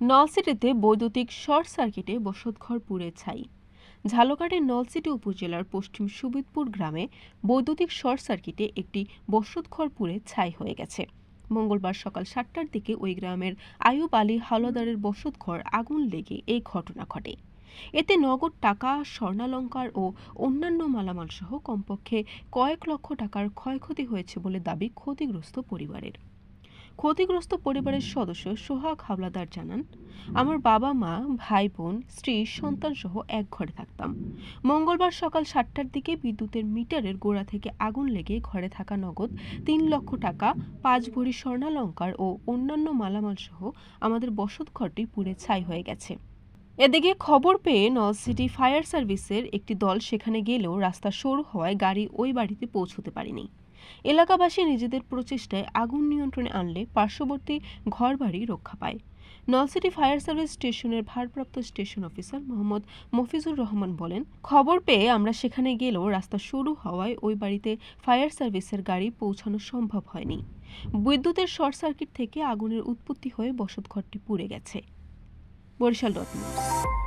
নলসিটিতে বৈদ্যুতিক শর্ট সার্কিটে বসতঘর পুড়ে ছাই। ঝালকাঠির নলসিটি উপজেলার পশ্চিম সুবিদপুর গ্রামে বৈদ্যুতিক শর্ট সার্কিটে একটি বসতঘর পুড়ে ছাই হয়ে গেছে। মঙ্গলবার সকাল সাতটার দিকে ওই গ্রামের আয়ুব আলী হাওলাদারের বসতঘর আগুন লেগে এই ঘটনা ঘটে। এতে নগদ টাকা, স্বর্ণালঙ্কার ও অন্যান্য মালামাল সহ কমপক্ষে কয়েক লক্ষ টাকার ক্ষয়ক্ষতি হয়েছে বলে দাবি ক্ষতিগ্রস্ত পরিবারের। ক্ষতিগ্রস্ত পরিবারের সদস্য সোহাগ হাওলাদার জানান, আমার বাবা, মা, ভাই বোন, স্ত্রী সন্তানসহ এক ঘরে থাকতাম। মঙ্গলবার সকাল সাতটার দিকে বিদ্যুতের মিটারের গোড়া থেকে আগুন লেগে ঘরে থাকা নগদ তিন লক্ষ টাকা পাঁচ ভরি স্বর্ণালঙ্কার ও অন্যান্য মালামাল সহ আমাদের বসতঘরটি পুড়ে ছাই হয়ে গেছে। এদিকে খবর পেয়ে নলসিটি ফায়ার সার্ভিসের একটি দল সেখানে গেলেও রাস্তা সরু হওয়ায় গাড়ি ওই বাড়িতে পৌঁছতে পারেনি। এলাকাবাসী নিজেদের প্রচেষ্টায় আগুন নিয়ন্ত্রণে আনলে পার্শ্ববর্তী ঘরবাড়ি রক্ষা পায়। নলসিটি ফায়ার সার্ভিস স্টেশনের ভারপ্রাপ্ত স্টেশন অফিসার মোহাম্মদ মফিজুর রহমান বলেন, খবর পেয়ে আমরা সেখানে গেলেও রাস্তা সরু হওয়ায় ওই বাড়িতে ফায়ার সার্ভিসের গাড়ি পৌঁছানো সম্ভব হয়নি। বিদ্যুতের শর্ট সার্কিট থেকে আগুনের উৎপত্তি হয়ে বসতঘরটি পুড়ে গেছে। Barishal dot news